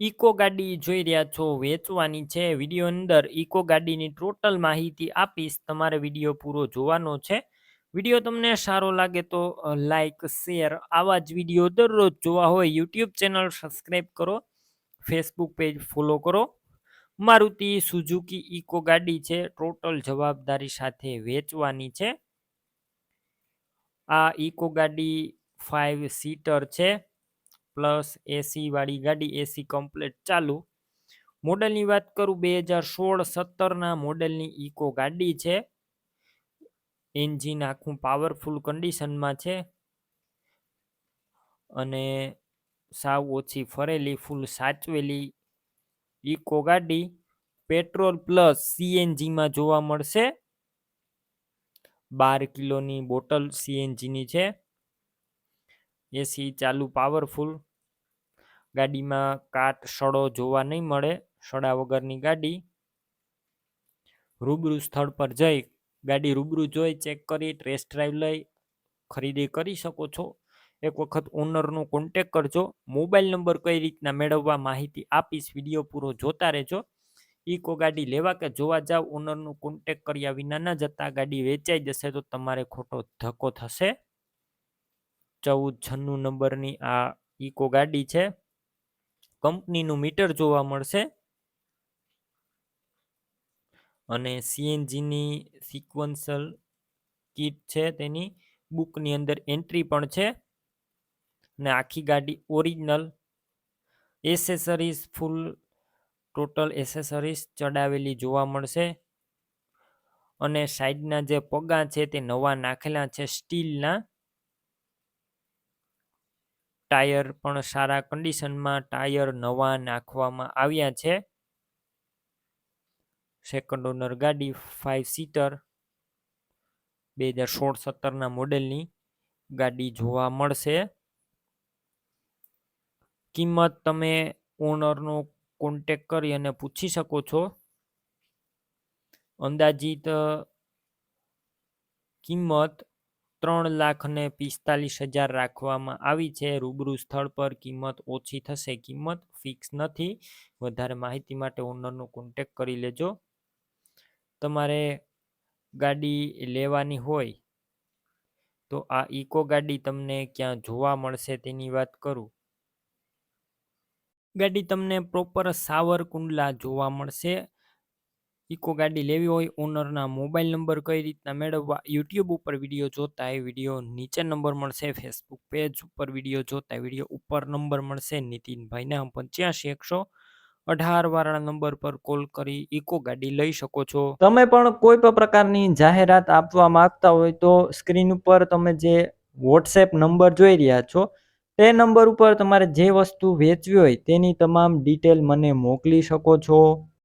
Eco ગાડી જોઈ રહ્યા છો, વેચવાની છે વીડિયો અંદર. ઇકો ગાડીની ટોટલ માહિતી આપીશ, તમારે વીડિયો પૂરો જોવાનો છે. વીડિયો તમને સારો લાગે તો લાઈક, શેર, આવા જ વીડિયો દરરોજ જોવા હોય, યુટ્યુબ ચેનલ સબસ્ક્રાઈબ કરો, ફેસબુક પેજ ફોલો કરો. મારુતિ સુઝુકી ઇકો ગાડી છે, ટોટલ જવાબદારી સાથે વેચવાની છે. આ ઇકો ગાડી ફાઇવ સીટર છે. પ્લસ એસી વાળી ગાડી એસી કમ્પ્લેટ ચાલુ. મોડલની વાત કરું બે હજાર સોળ સત્તરના મોડલની ઇકો ગાડી છે. એન્જિન આખું પાવરફુલ કન્ડિશનમાં છે. અને સાવ ઓછી ફરેલી ફૂલ સાચવેલી ઇકો ગાડી. પેટ્રોલ પ્લસ સીએનજીમાં જોવા મળશે. બાર કિલોની બોટલ સીએનજીની છે. એસી ચાલુ પાવરફુલ ગાડીમાં કાટ, સડો જોવા નહીં મળે. સડા વગરની ગાડી રૂબરૂ સ્થળ પર જઈ ગાડી રૂબરૂ જોઈ, ચેક કરી, ટેસ્ટ ડ્રાઈવ લઈ, ખરીદી કરી શકો છો. એક વખત ઓનરનો કોન્ટેક કરજો. મોબાઈલ નંબર કઈ રીતના મેળવવા માહિતી આપીશ. વીડિયો પૂરો જોતા રહેજો. ઇકો ગાડી લેવા કે જોવા જાવ. ઓનરનો કોન્ટેક કર્યા વિના ન જતા ગાડી વેચાઈ જશે તો તમારે ખોટો ધક્કો થશે. ચૌદ છન્નું નંબરની આ ઇકો ગાડી છે. કંપનીનું મીટર જોવા મળશે. અને સીએનજીની સિક્વન્સલ કીટ છે તેની બુકની અંદર એન્ટ્રી પણ છે. ને આખી ગાડી original accessories, full total accessories ચડાવેલી જોવા મળશે. અને સાઈડના જે પગા છે તે નવા નાખેલા છે સ્ટીલના. ટાયર પણ સારા કન્ડિશનમાં ટાયર નવા નાખવામાં આવ્યા છે. સેકન્ડ ઓનર ગાડી ફાઇવ સીટર બે હજાર સોળ સત્તરના મોડેલની ગાડી જોવા મળશે. કિંમત તમે ઓનરનો કોન્ટેક કરી અને પૂછી શકો છો. અંદાજિત કિંમત ત્રણ લાખ ને પિસ્તાલીસ હજાર રાખવામાં આવી છે. રૂબરૂ સ્થળ પર કિંમત ઓછી થશે, કિંમત ફિક્સ નથી. વધારે માહિતી માટે ઓનરનો કોન્ટેક કરી લેજો. તમારે ગાડી લેવાની હોય તો આ ઇકો ગાડી તમને ક્યાં જોવા મળશે તેની વાત કરું. ગાડી તમને પ્રોપર સાવરકુંડલા જોવા મળશે. ઇકો ગાડી લેવી હોય, ઓનરના મોબાઈલ નંબર કઈ રીતના મેળવવા, યુટ્યુબ ઉપર વીડિયો જોતા એ વીડિયો નીચે નંબર મળશે, ફેસબુક પેજ ઉપર વીડિયો જોતા વીડિયો ઉપર નંબર મળશે, નીતિનભાઈના પંચ્યાસી, એકસો અઢાર વાળા નંબર પર કોલ કરી ઇકો ગાડી લઈ શકો છો. તમે પણ કોઈ પણ પ્રકારની જાહેરાત આપવા માંગતા હોય તો સ્ક્રીન ઉપર તમે જે વોટ્સએપ નંબર જોઈ રહ્યા છો, તે નંબર ઉપર તમારે જે વસ્તુ વેચવી હોય તેની તમામ ડિટેલ મને મોકલી શકો છો.